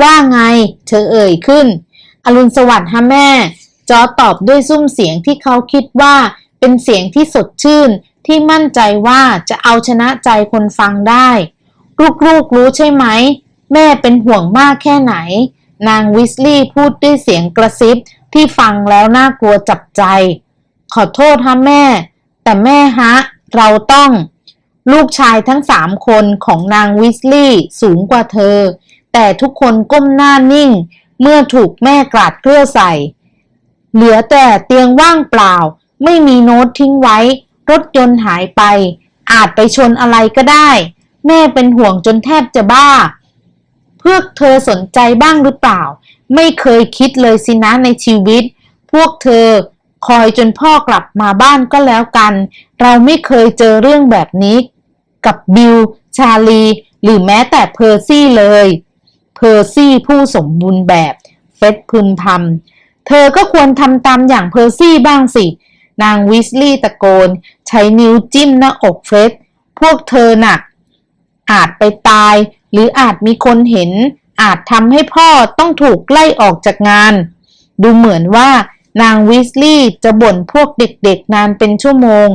ว่าไง เธอเอ่ยขึ้น อรุณสวัสดิ์ฮะแม่ จอตอบด้วยซุ้มเสียงที่เขาคิดว่าเป็นเสียงที่สดชื่น ที่มั่นใจว่าจะเอาชนะใจคนฟังได้ ลูกๆรู้ใช่ไหม แม่เป็นห่วงมากแค่ไหน นางวิสลีย์พูดด้วยเสียงกระซิบที่ฟังแล้วน่ากลัวจับใจ ขอโทษฮะแม่ แต่แม่ฮะ เราต้อง ลูกชายทั้งสามคนของนางวิสลีย์สูงกว่าเธอ แต่ทุกคนก้มหน้านิ่ง เมื่อถูกแม่กราดเกลือใส่ เหลือแต่เตียงว่างเปล่า ไม่มีโน้ตทิ้งไว้ รถยนต์หายไป อาจไปชนอะไรก็ได้ แม่เป็นห่วงจนแทบจะบ้า เพื่อเธอสนใจบ้างหรือเปล่า ไม่เคยคิดเลยสินะในชีวิต พวกเธอคอยจนพ่อกลับมาบ้านก็แล้วกัน เราไม่เคยเจอเรื่องแบบนี้ กับบิล ชาลี หรือแม้แต่เพอร์ซี่เลย อร์ซี่ผู้สมบูรณ์แบบเฟร็ดพึมพำเธอก็ควรทำตามอย่างเพอร์ซี่บ้างสิ นางวิสลีย์ตะโกน ใช้นิ้วจิ้มหน้าอกเฟร็ดพวกเธอหน่ะอาจไปตาย หรืออาจมีคนเห็น อาจทำให้พ่อต้องถูกไล่ออกจากงาน ดูเหมือนว่านางวิสลีย์จะบ่นพวกเด็กๆนานเป็นชั่วโมง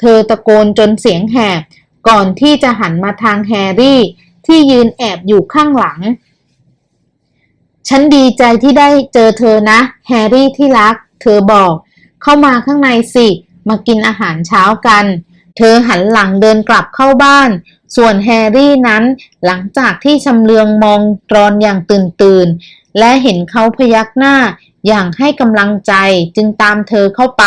เธอตะโกนจนเสียงแหบก่อนที่จะหันมาทางแฮร์รี่ ที่ยืนแอบอยู่ข้างหลัง ฉันดีใจที่ได้เจอเธอนะ แฮร์รี่ที่รัก เธอบอก เข้ามาข้างในสิ มากินอาหารเช้ากัน เธอหันหลังเดินกลับเข้าบ้าน ส่วนแฮร์รี่นั้น หลังจากที่ชำเลืองมองตรอนอย่างตื่นตื่น และเห็นเขาพยักหน้าอย่างให้กำลังใจจึงตามเธอเข้าไป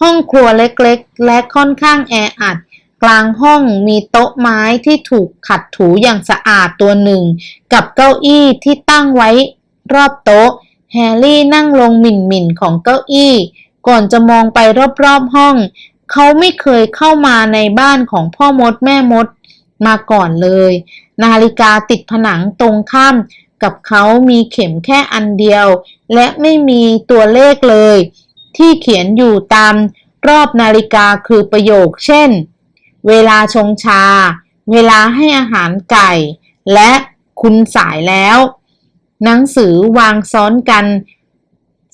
ห้องครัวเล็กๆ และค่อนข้างแออัด กลางห้องมีโต๊ะไม้ที่ถูกขัดถูอย่างสะอาดตัวหนึ่ง กับเก้าอี้ที่ตั้งไว้รอบโต๊ะ แฮร์รี่นั่งลงหมิ่นๆของเก้าอี้ ก่อนจะมองไปรอบๆห้อง เขาไม่เคยเข้ามาในบ้านของพ่อมดแม่มดมาก่อนเลย นาฬิกาติดผนังตรงข้ามกับเขามีเข็มแค่อันเดียว และไม่มีตัวเลขเลย ที่เขียนอยู่ตามรอบนาฬิกาคือประโยคเช่น เวลาชงชา เวลาให้อาหารไก่ และคุณสายแล้ว หนังสือวางซ้อนกัน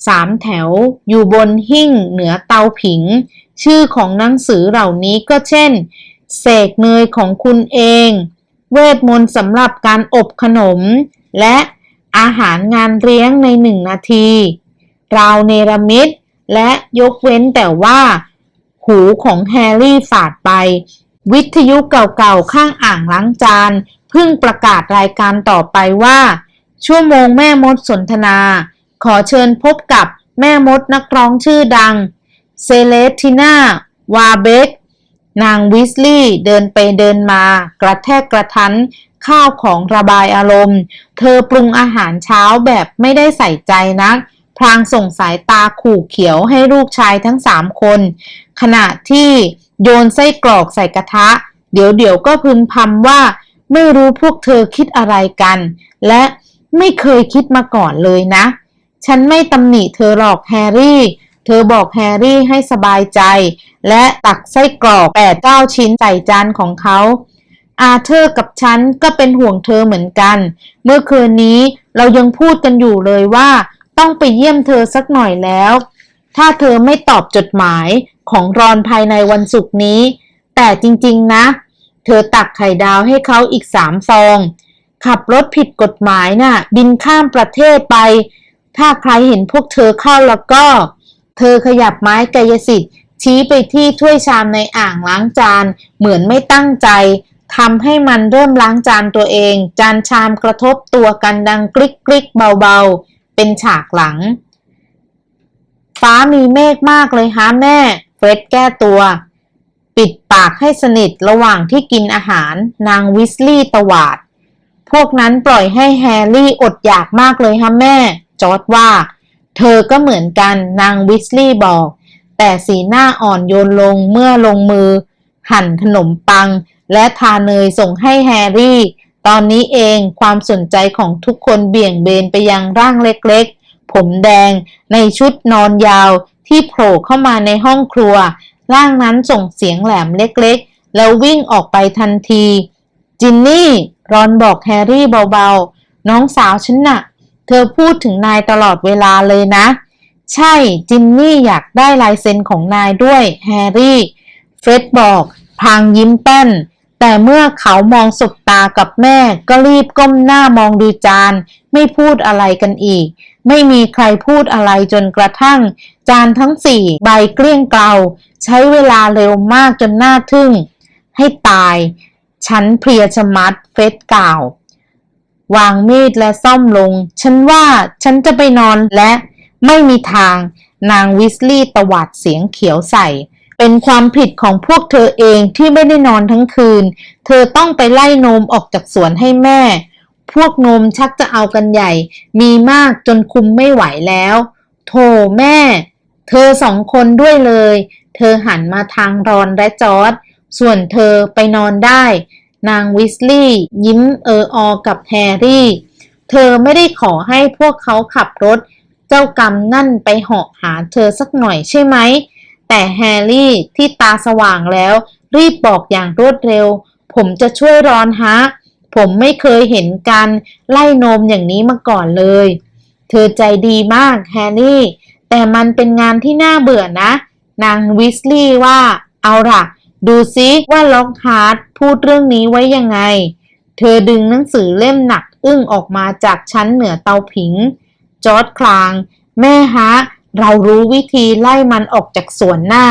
สามแถวอยู่บนหิ้งเหนือเตาผิง ชื่อของหนังสือเหล่านี้ก็เช่น เสกเนยของคุณเอง เวทมนต์สำหรับการอบขนม และอาหารงานเลี้ยงในหนึ่งนาทีราวเนรมิตและยกเว้นแต่ว่า หูของแฮร์รี่ฝาดไป วิทยุเก่าๆข้างอ่างล้างจานเพิ่งประกาศรายการต่อไปว่า ชั่วโมงแม่มดสนทนา ขอเชิญพบกับแม่มดนักร้องชื่อดัง เซเลสติน่าวาเบกนางวิสลีย์เดินไปเดินมา กระแทกกระทันข้าวของระบายอารมณ์ เธอปรุงอาหารเช้าแบบไม่ได้ใส่ใจนัก พลางส่งสายตาขู่เขียวให้ลูกชายทั้งสามคน ขณะที่โยนไส้กรอกใส่กระทะ เดี๋ยวเดี๋ยวก็พึมพำว่า ไม่รู้พวกเธอคิดอะไรกัน และไม่เคยคิดมาก่อนเลยนะ ฉันไม่ตำหนิเธอหรอกแฮร์รี่ เธอบอกแฮร์รี่ให้สบายใจ และตักไส้กรอกแปดเก้าชิ้นใส่จานของเขาอาเธอร์กับฉันก็เป็นห่วงเธอเหมือนกัน เมื่อคืนนี้เรายังพูดกันอยู่เลยว่า ต้องไปเยี่ยมเธอสักหน่อยแล้ว ถ้าเธอไม่ตอบจดหมายของรอนภายในวันศุกร์นี้ แต่จริงๆนะ เธอตักไข่ดาวให้เขาอีกสามฟอง ขับรถผิดกฎหมายน่ะ บินข้ามประเทศไป ถ้าใครเห็นพวกเธอเข้าแล้วก็ เธอขยับไม้กายสิทธิ์ ชี้ไปที่ถ้วยชามในอ่างล้างจาน เหมือนไม่ตั้งใจทำให้มันเริ่มล้างจานตัวเอง จานชามกระทบตัวกันดังกริกกริกเบาๆ เป็นฉากหลัง ฟ้ามีเมฆมากเลยฮะแม่ เฟร็ดแก้ตัว ปิดปากให้สนิทระหว่างที่กินอาหาร นางวิสลีย์ตวาด พวกนั้นปล่อยให้แฮร์รี่อดอยากมากเลยฮะแม่ จอร์ดว่า เธอก็เหมือนกันนางวิสลีย์บอก แต่สีหน้าอ่อนโยนลงเมื่อลงมือ หั่นขนมปัง และทาเนยส่งให้แฮร์รี่ ตอนนี้เองความสนใจของทุกคนเบี่ยงเบนไปยังร่างเล็กๆ ผมแดงในชุดนอนยาวที่โผล่เข้ามาในห้องครัว ร่างนั้นส่งเสียงแหลมเล็กๆ แล้ววิ่งออกไปทันที จินนี่ รอนบอกแฮร์รี่เบาๆ น้องสาวฉันน่ะ เธอพูดถึงนายตลอดเวลาเลยนะ ใช่ จินนี่อยากได้ลายเซ็นของนายด้วย แฮร์รี่ เฟร็ดบอก พางยิ้มแป้น แต่เมื่อเขามองสบตากับแม่ ก็รีบก้มหน้ามองดูจาน ไม่พูดอะไรกันอีก ไม่มีใครพูดอะไรจนกระทั่ง จานทั้งสี่ใบเกลี้ยงเกลาใช้เวลาเร็วมากจนหน่าทึ่ง ให้ตาย ฉันเพลียชะมัดเฟร็ดกล่าว วางมีดและซ่อมลง ฉันว่าฉันจะไปนอนและไม่มีทาง นางวิสลีย์ตวาดเสียงเขียวใส่ เป็นความผิดของพวกเธอเองที่ไม่ได้นอนทั้งคืน เธอต้องไปไล่นมออกจากสวนให้แม่ พวกนมชักจะเอากันใหญ่ มีมากจนคุมไม่ไหวแล้ว โธ่แม่ เธอสองคนด้วยเลย เธอหันมาทางรอนและจอร์ดส่วนเธอไปนอนได้ นางวิสลีย์ยิ้มเอออกับแฮร์รี่ เธอไม่ได้ขอให้พวกเขาขับรถ เจ้ากรรมนั่นไปเหาะหาเธอสักหน่อยใช่ไหม แต่แฮร์รี่ที่ตาสว่างแล้ว รีบบอกอย่างรวดเร็ว ผมจะช่วยรอนฮะ ผมไม่เคยเห็นการไล่นมอย่างนี้มาก่อนเลย เธอใจดีมากแฮร์รี่ แต่มันเป็นงานที่น่าเบื่อนะ นางวิสลีย์ว่า เอาล่ะ ดูซิว่าล็อกฮาร์ดพูดเรื่องนี้ไว้ยังไง เธอดึงหนังสือเล่มหนักอึ้งออกมาจากชั้นเหนือเตาผิง จอร์ดคลาง แม่ฮะ เรารู้วิธีไล่มันออกจากสวนหน้า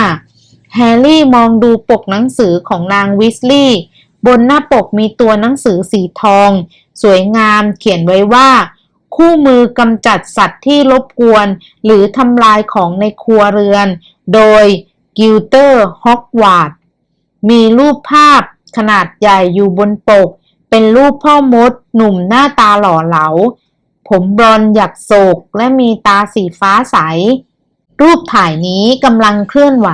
แฮร์รี่มองดูปกหนังสือของนางวิสลีย์บนหน้าปกมีตัวหนังสือสีทอง สวยงามเขียนไว้ว่า คู่มือกำจัดสัตว์ที่รบกวน หรือทำลายของในครัวเรือน โดยกิลเตอร์ฮอกวาร์ดมีรูปภาพขนาดใหญ่อยู่บนปก เป็นรูปพ่อมด หนุ่มหน้าตาหล่อเหลา ผมบรอนหยักโศกและมีตาสีฟ้าใส รูปถ่ายนี้กำลังเคลื่อนไหว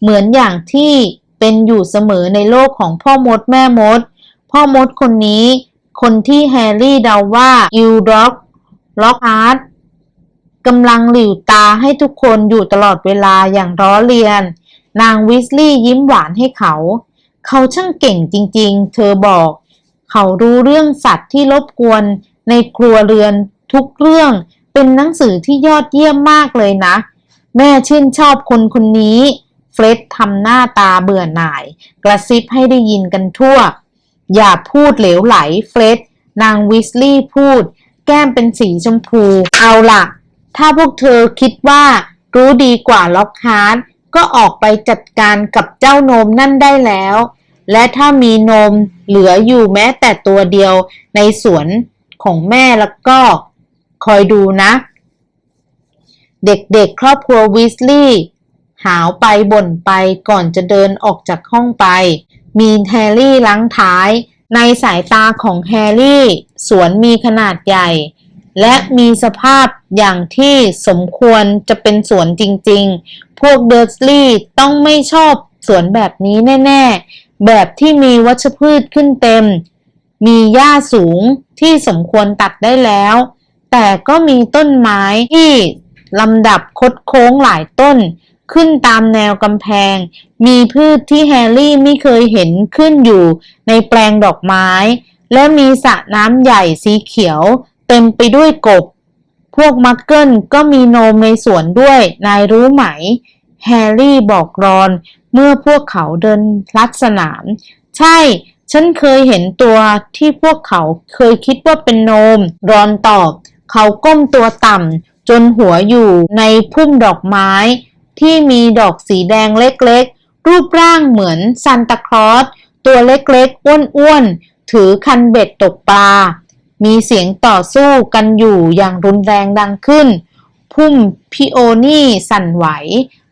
เหมือนอย่างที่เป็นอยู่เสมอในโลกของพ่อมดแม่มด พ่อมดคนนี้ คนที่แฮร์รี่เดาว่ากิลด็อกล็อกฮาร์ดกำลังหลิวตาให้ทุกคนอยู่ตลอดเวลาอย่างร้อเรียน นางวิสลีย์ยิ้มหวานให้เขา เขาช่างเก่งจริงๆ เธอบอก เขารู้เรื่องสัตว์ที่รบกวน ในครัวเรือนทุกเรื่อง เป็นหนังสือที่ยอดเยี่ยมมากเลยนะ แม่ชื่นชอบคนคนนี้เฟร็ดทำหน้าตาเบื่อหน่าย กระซิบให้ได้ยินกันทั่ว อย่าพูดเหลวไหลเฟร็ดนางวิสลีย์พูด แก้มเป็นสีชมพู เอาล่ะ ถ้าพวกเธอคิดว่า รู้ดีกว่าล็อกฮาร์ดก็ออกไปจัดการกับเจ้านมนั่นได้แล้ว และถ้ามีนมเหลืออยู่แม้แต่ตัวเดียวในสวน ของแม่แล้วก็คอยดูนะ เด็กๆครอบครัววิสลีย์หาวไปบ่นไปก่อนจะเดินออกจากห้องไป มีแฮร์รี่ลังท้าย ในสายตาของแฮร์รี่ สวนมีขนาดใหญ่ และมีสภาพอย่างที่สมควรจะเป็นสวนจริงๆ พวกเดอร์สลีย์ต้องไม่ชอบสวนแบบนี้แน่ ๆ แบบที่มีวัชพืชขึ้นเต็ม มีหญ้าสูงที่สมควรตัดได้แล้ว แต่ก็มีต้นไม้ที่ลำดับคดโค้งหลายต้น ขึ้นตามแนวกำแพง มีพืชที่แฮร์รี่ไม่เคยเห็นขึ้นอยู่ในแปลงดอกไม้ และมีสระน้ำใหญ่สีเขียว เต็มไปด้วยกบ พวกมักเกิลก็มีโนมในสวนด้วย นายรู้ไหม แฮร์รี่บอกรอน เมื่อพวกเขาเดินลัดสนาม ใช่ ฉันเคยเห็นตัวที่พวกเขาเคยคิดว่าเป็นโนม รอนตอบ เขาก้มตัวต่ำจนหัวอยู่ในพุ่มดอกไม้ ที่มีดอกสีแดงเล็กๆ รูปร่างเหมือนซานตาคลอสตัวเล็กๆ อ้วนๆ ถือคันเบ็ดตกปลา มีเสียงต่อสู้กันอยู่อย่างรุนแรงดังขึ้น พุ่มพิโอนี่สั่นไหว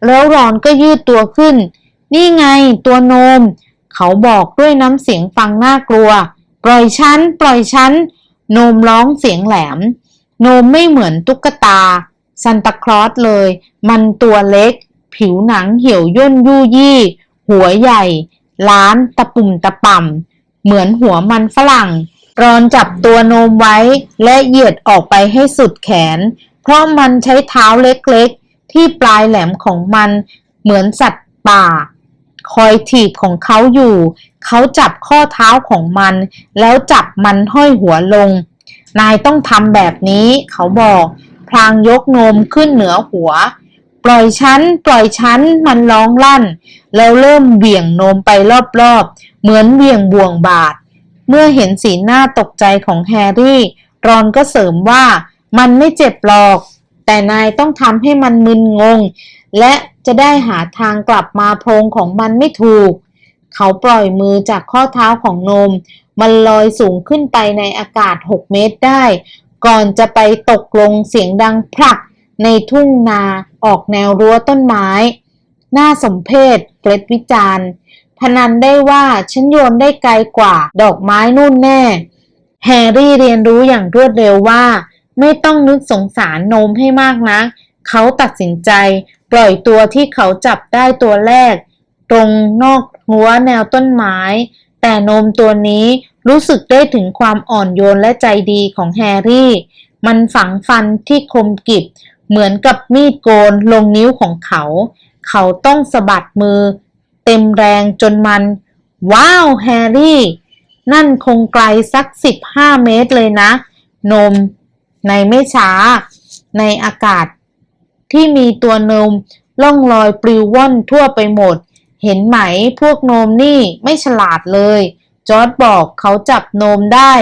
แล้วรอนก็ยืดตัวขึ้น นี่ไงตัวโนม เขาบอกด้วยน้ำเสียงฟังน่ากลัว ปล่อยฉัน ปล่อยฉัน โนมร้องเสียงแหลม โนมไม่เหมือนตุ๊กตาซันตาคลอสเลย มันตัวเล็ก ผิวหนังเหี่ยวย่นยู่ยี่ หัวใหญ่ ล้านตะปุ่มตะป่ำเหมือนหัวมันฝรั่ง รอนจับตัวโนมไว้ และเหยียดออกไปให้สุดแขน เพราะมันใช้เท้าเล็กๆ ที่ปลายแหลมของมัน เหมือนสัตว์ป่า คอยถีบของเขาอยู่ เขาจับข้อเท้าของมัน แล้วจับมันห้อยหัวลง นายต้องทำแบบนี้ เขาบอก พลางยกนมขึ้นเหนือหัว ปล่อยฉัน ปล่อยฉัน มันร้องลั่น แล้วเริ่มเหวี่ยงนมไปรอบๆ เหมือนเหวี่ยงบ่วงบาด เมื่อเห็นสีหน้าตกใจของแฮร์รี่ รอนก็เสริมว่า มันไม่เจ็บหรอก แต่นายต้องทำให้มันมึนงง และจะได้หาทางกลับมาโพรงของมันไม่ถูก เขาปล่อยมือจากข้อเท้าของนม มันลอยสูงขึ้นไปในอากาศ 6 เมตรได้ ก่อนจะไปตกลงเสียงดังพลัก ในทุ่งนาออกแนวรั้วต้นไม้น่าสมเพชเฟร็ดวิจารณ์พนันได้ว่าฉันโยนได้ไกลกว่าดอกไม้นู่นแน่ แฮร์รี่เรียนรู้อย่างรวดเร็วว่า ไม่ต้องนึกสงสารโนมให้มากนะเขาตัดสินใจ ปล่อยตัวที่เขาจับได้ตัวแรก ตรงนอกรั้วแนวต้นไม้ แต่นมตัวนี้รู้สึกได้ถึงความอ่อนโยนและใจดีของแฮร์รี่ มันฝังฟันที่คมกริบ เหมือนกับมีดโกนลงนิ้วของเขา เขาต้องสะบัดมือ เต็มแรงจนมัน ว้าวแฮร์รี่ นั่นคงไกลสัก 15 เมตรเลยนะ นม ในไม่ช้า ในอากาศ ที่มีตัวนมล่องลอยปลิวว่อนทั่วไปหมด เห็นไหมพวกโนมนี่ไม่ฉลาดเลย จอร์ดบอกเขาจับโนมได้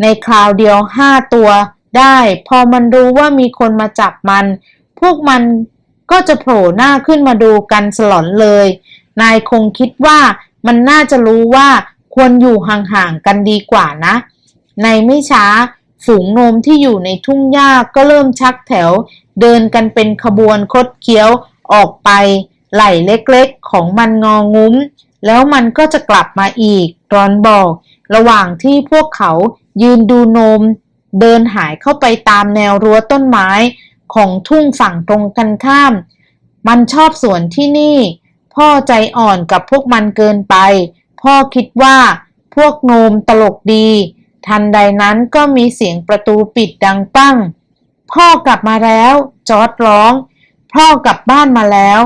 ในคราวเดียวห้าตัวได้ พอมันรู้ว่ามีคนมาจับมัน พวกมันก็จะโผล่หน้าขึ้นมาดูกันสลอนเลย นายคงคิดว่ามันน่าจะรู้ว่าควรอยู่ห่างๆกันดีกว่านะ ในไม่ช้า ฝูงโนมที่อยู่ในทุ่งหญ้าก็เริ่มชักแถว เดินกันเป็นขบวนคดเคี้ยวออกไป ไหล่เล็กๆ ของมันงองุ้ม แล้วมันก็จะกลับมาอีกรอนบอก ระหว่างที่พวกเขายืนดูโนม เดินหายเข้าไปตามแนวรั้วต้นไม้ของทุ่งฝั่งตรงกันข้าม มันชอบสวนที่นี่ พ่อใจอ่อนกับพวกมันเกินไป พ่อคิดว่าพวกโนมตลกดี ทันใดนั้นก็มีเสียงประตูปิดดังปั้ง พ่อกลับมาแล้ว จอร์ดร้อง พ่อกลับบ้านมาแล้ว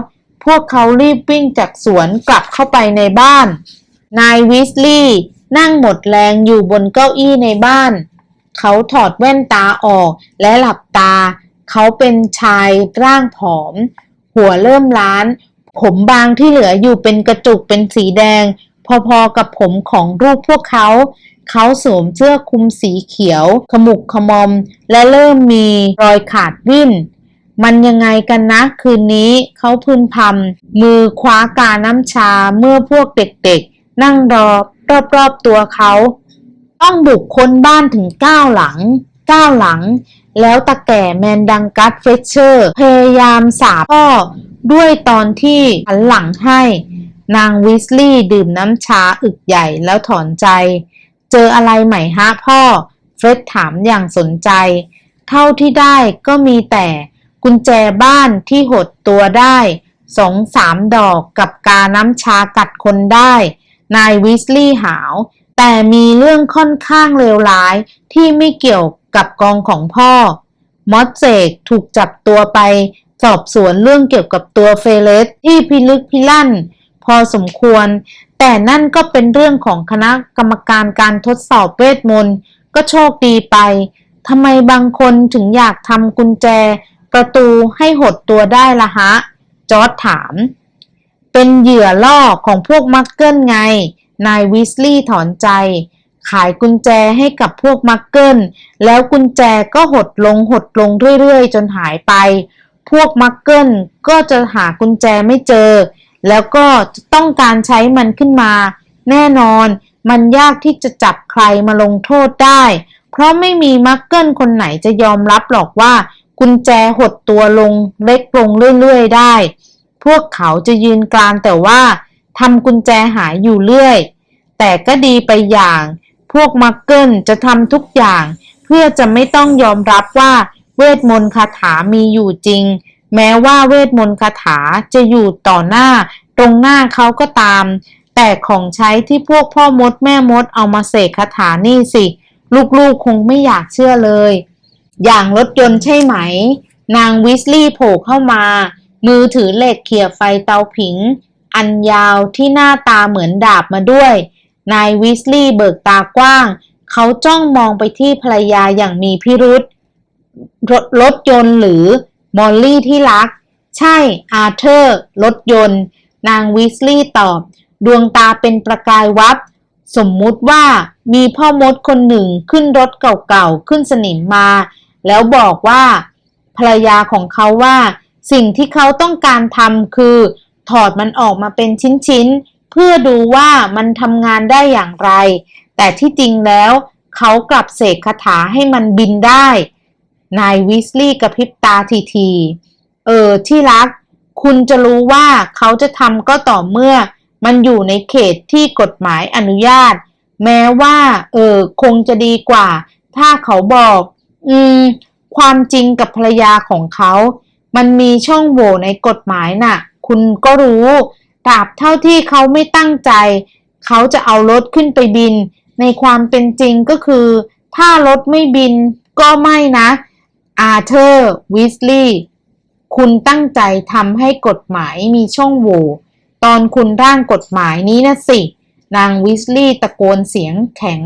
พวกเขารีบวิ่งจากสวนกลับเข้าไปในบ้าน นายวิสลีย์นั่งหมดแรงอยู่บนเก้าอี้ในบ้าน เขาถอดแว่นตาออกและหลับตา เขาเป็นชายร่างผอม หัวเริ่มล้าน ผมบางที่เหลืออยู่เป็นกระจุกเป็นสีแดง พอๆกับผมของรูปพวกเขา เขาสวมเสื้อคลุมสีเขียว ขมุกขมอม และเริ่มมีรอยขาดวิ่น มันยังไงกันนะ คืนนี้เขาพึมพำมือคว้ากาน้ำชาเมื่อพวกเด็กๆ นั่งรอบรอบๆตัวเขา ต้องบุกค้นบ้านถึงเก้าหลังเก้าหลัง แล้วตาแก่แมนดังกัสเฟเชอร์ พยายามสาพ่อด้วยตอนที่หันหลังให้ นางวิสลีย์ดื่มน้ำชาอึกใหญ่แล้วถอนใจ เจออะไรใหม่ฮะพ่อ เฟร็ดถามอย่างสนใจ เท่าที่ได้ก็มีแต่กุญแจบ้านที่หดตัวได้สองสามดอกกับกาน้ำชากัดคนได้ นายวิสลีย์หาว แต่มีเรื่องค่อนข้างเลวร้ายที่ไม่เกี่ยวกับกองของพ่อ มอสเซกถูกจับตัวไป สอบสวนเรื่องเกี่ยวกับตัวเฟเลสที่พิลึกพิลั่น พอสมควร แต่นั่นก็เป็นเรื่องของคณะกรรมการการทดสอบเวทมนต์ก็โชคดีไปทำไมบางคนถึงอยากทำกุญแจ ประตูให้หดตัวได้ละฮะ จอร์ดถาม เป็นเหยื่อล่อของพวกมักเกิลไง นายวิสลีย์ถอนใจ ขายกุญแจให้กับพวกมักเกิลแล้วกุญแจก็หดลงหดลงเรื่อยๆ จนหายไป พวกมักเกิลก็จะหากุญแจไม่เจอ แล้วก็ต้องการใช้มันขึ้นมา แน่นอน มันยากที่จะจับใครมาลงโทษได้ เพราะไม่มีมักเกิลคนไหนจะยอมรับหรอกว่า กุญแจหดตัวลงเล็กลงเรื่อยๆได้ พวกเขาจะยืนกรานแต่ว่าทำกุญแจหายอยู่เรื่อย แต่ก็ดีไปอย่าง พวกมักเกิลจะทำทุกอย่าง เพื่อจะไม่ต้องยอมรับว่าเวทมนต์คาถามีอยู่จริง แม้ว่าเวทมนต์คาถาจะอยู่ต่อหน้า ตรงหน้าเขาก็ตาม แต่ของใช้ที่พวกพ่อมดแม่มดเอามาเสกคาถานี่สิ ลูกๆคงไม่อยากเชื่อเลย อย่างรถยนต์ใช่ไหม นางวิสลีย์โผล่เข้ามา มือถือเหล็กเขี่ยไฟเตาผิง อันยาวที่หน้าตาเหมือนดาบมาด้วย นายวิสลีย์เบิกตากว้าง เขาจ้องมองไปที่ภรรยาอย่างมีพิรุษรถรถยนต์หรือ มอลลี่ที่รัก ใช่อาเธอร์รถยนต์ นางวิสลีย์ตอบ ดวงตาเป็นประกายวับ สมมุติว่ามีพ่อมดคนหนึ่งขึ้นรถเก่าๆ ขึ้นสนิมมา แล้วบอกว่าภรรยาของเขาว่า สิ่งที่เขาต้องการทำคือ ถอดมันออกมาเป็นชิ้นๆ เพื่อดูว่ามันทำงานได้อย่างไร แต่ที่จริงแล้ว เขากลับเสกคาถาให้มันบินได้ นายวิสลีย์กระพริบตาทีๆเออ ที่รัก คุณจะรู้ว่าเขาจะทำก็ต่อเมื่อ มันอยู่ในเขตที่กฎหมายอนุญาต แม้ว่า เออ คงจะดีกว่า ถ้าเขาบอก อืม ความจริงกับภรรยาของเขา มันมีช่องโหว่ในกฎหมายน่ะ คุณก็รู้ตราบเท่าที่เขาไม่ตั้งใจ เขาจะเอารถขึ้นไปบิน ในความเป็นจริงก็คือ ถ้ารถไม่บินก็ไม่นะ อาร์เธอร์วิสลีย์คุณตั้งใจทำให้กฎหมายมีช่องโหว่ตอนคุณร่างกฎหมายนี้นะสิ นางวิสลีย์ตะโกนเสียงแข็ง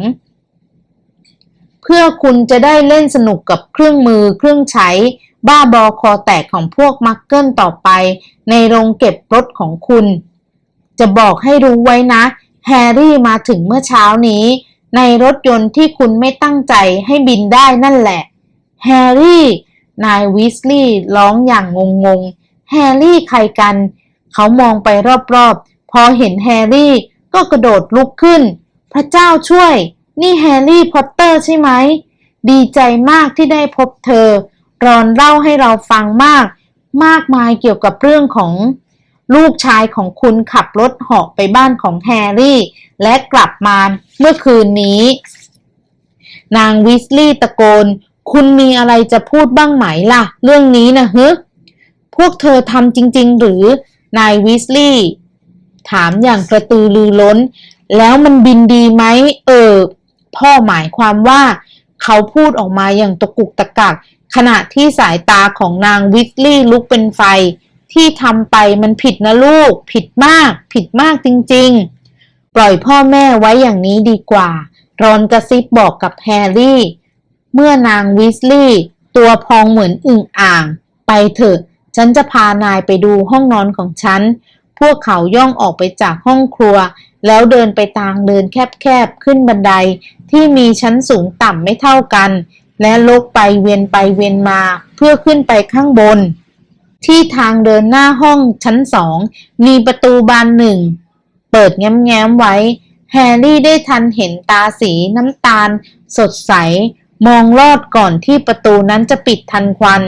เพื่อคุณจะได้เล่นสนุกกับเครื่องมือเครื่องใช้ บ้าบอคอแตกของพวกมักเกิลต่อไป ในโรงเก็บรถของคุณ จะบอกให้รู้ไว้นะ แฮร์รี่มาถึงเมื่อเช้านี้ ในรถยนต์ที่คุณไม่ตั้งใจให้บินได้นั่นแหละ แฮร์รี่ นายวิสลีย์ร้องอย่างงงๆแฮร์รี่ใครกัน เขามองไปรอบๆ พอเห็นแฮร์รี่ก็กระโดดลุกขึ้น พระเจ้าช่วย นี่แฮร์รี่พอตเตอร์ใช่ไหม ดีใจมากที่ได้พบเธอ รอนเล่าให้เราฟังมาก มากมายเกี่ยวกับเรื่องของลูกชายของคุณขับรถเหาะไปบ้านของแฮร์รี่ และกลับมาเมื่อคืนนี้ นางวิสลีย์ตะโกน คุณมีอะไรจะพูดบ้างไหมล่ะ เรื่องนี้นะฮึพวกเธอทำจริง ๆ หรือนายวิสลีย์ถามอย่างกระตือรือร้น แล้วมันบินดีไหมเออ พ่อหมายความว่า เขาพูดออกมาอย่างตะกุกตะกักขณะที่สายตาของนางวิสลีย์ลุกเป็นไฟ ที่ทำไปมันผิดนะลูก ผิดมาก ผิดมากจริง ๆ ปล่อยพ่อแม่ไว้อย่างนี้ดีกว่า รอนกระซิบบอกกับแฮร์รี่ เมื่อนางวิสลีย์ตัวพองเหมือนอึ่งอ่าง ไปเถอะ ฉันจะพานายไปดูห้องนอนของฉัน พวกเขาย่องออกไปจากห้องครัว แล้วเดินไปทางเดินแคบๆ ขึ้นบันไดที่มีชั้นสูงต่ำไม่เท่ากัน และลกไปเวียนไปเวียนมาเพื่อขึ้นไปข้างบน ที่ทางเดินหน้าห้องชั้นสอง มีประตูบานหนึ่ง เปิดแง้มๆไว้ แฮร์รี่ได้ทันเห็นตาสีน้ำตาล สดใส มองลอดก่อนที่ประตูนั้นจะปิดทันควัน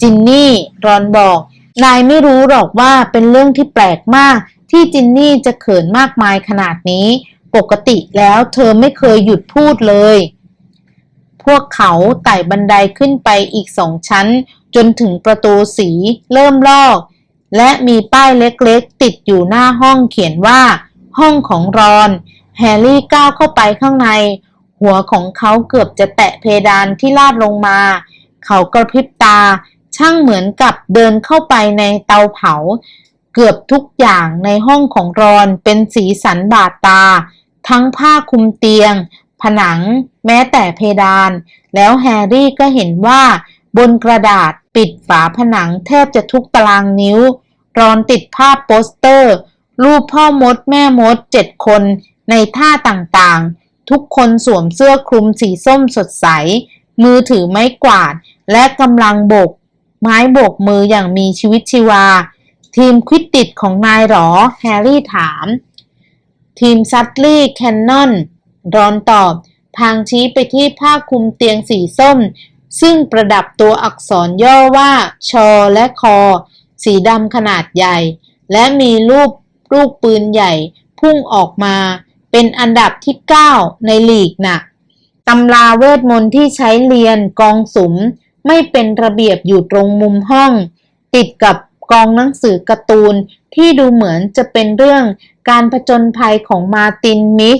จินนี่รอนบอก นายไม่รู้หรอกว่าเป็นเรื่องที่แปลกมาก ที่จินนี่จะเขินมากมายขนาดนี้ ปกติแล้วเธอไม่เคยหยุดพูดเลย พวกเขาไต่บันไดขึ้นไปอีกสองชั้น จนถึงประตูสีเริ่มลอก และมีป้ายเล็กๆ ติดอยู่หน้าห้องเขียนว่า ห้องของรอน แฮร์รี่ก้าวเข้าไปข้างใน หัวของเขาเกือบจะแตะเพดานที่ลาดลงมา เขากระพริบตา ช่างเหมือนกับเดินเข้าไปในเตาเผา เกือบทุกอย่างในห้องของรอนเป็นสีสันบาดตา ทั้งผ้าคลุมเตียง ผนัง แม้แต่เพดาน แล้วแฮร์รี่ก็เห็นว่าบนกระดาษปิดฝาผนังแทบจะทุกตารางนิ้ว รอนติดภาพโปสเตอร์ รูปพ่อมดแม่มดเจ็ดคนในท่าต่างๆ ทุกคนสวมเสื้อคลุมสีส้มสดใส มือถือไม้กวาด และกำลังโบก ไม้โบกมืออย่างมีชีวิตชีวา ทีมควิดติดของนายหรอ แฮร์รี่ถาม ทีมซัตลี่แคนนอนรอนตอบทางชี้ไปที่ผ้าคลุมเตียงสีส้ม ซึ่งประดับตัวอักษรย่อว่า ชอและคอ สีดำขนาดใหญ่ และมีรูปลูกปืนใหญ่พุ่งออกมา เป็นอันดับที่ 9 ในลีกน่ะตำราเวทมนต์ที่ใช้เรียนกองสุม ไม่เป็นระเบียบอยู่ตรงมุมห้อง ติดกับกองหนังสือการ์ตูนที่ดูเหมือนจะเป็นเรื่องการผจญภัยของมาตินมิก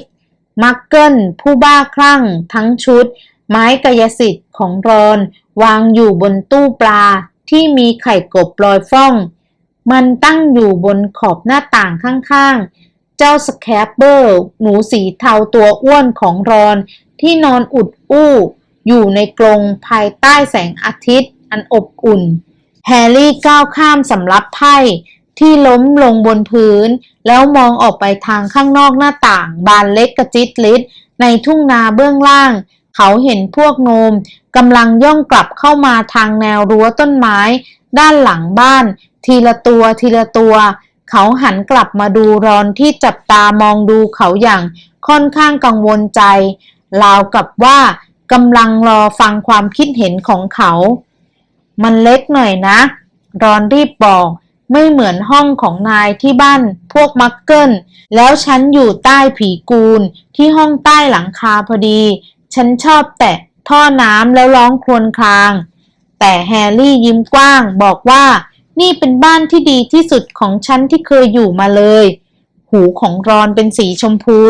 มักเกิลผู้บ้าคลั่งทั้งชุด ไม้กายสิทธิ์ของรอน วางอยู่บนตู้ปลาที่มีไข่กบลอยฟ่อง มันตั้งอยู่บนขอบหน้าต่างข้างๆ เจ้าสแคปเบอร์หนูสีเทาตัวอ้วนของรอน ที่นอนอุดอู้ อยู่ในกรงภายใต้แสงอาทิตย์อันอบอุ่น แฮร์รี่ก้าวข้ามสำรับไพ่ที่ล้มลงบนพื้น แล้วมองออกไปทางข้างนอกหน้าต่าง บานเล็กกระจิตลิดในทุ่งนาเบื้องล่าง เขาเห็นพวกโนมกำลังย่องกลับเข้ามาทางแนวรั้วต้นไม้ ด้านหลังบ้าน ทีละตัวทีละตัว เขาหันกลับมาดูรอนที่จับตามองดูเขาอย่างค่อนข้างกังวลใจราวกับว่ากำลังรอฟังความคิดเห็นของเขา มันเล็กหน่อยนะ รอนรีบบอก ไม่เหมือนห้องของนายที่บ้านพวกมักเกิล แล้วฉันอยู่ใต้ผีกูลที่ห้องใต้หลังคาพอดี ฉันชอบแตะท่อน้ำแล้วร้องครวญคราง แต่แฮร์รี่ยิ้มกว้างบอกว่า นี่เป็นบ้านที่ดีที่สุดของฉันที่เคยอยู่มาเลย หูของรอนเป็นสีชมพู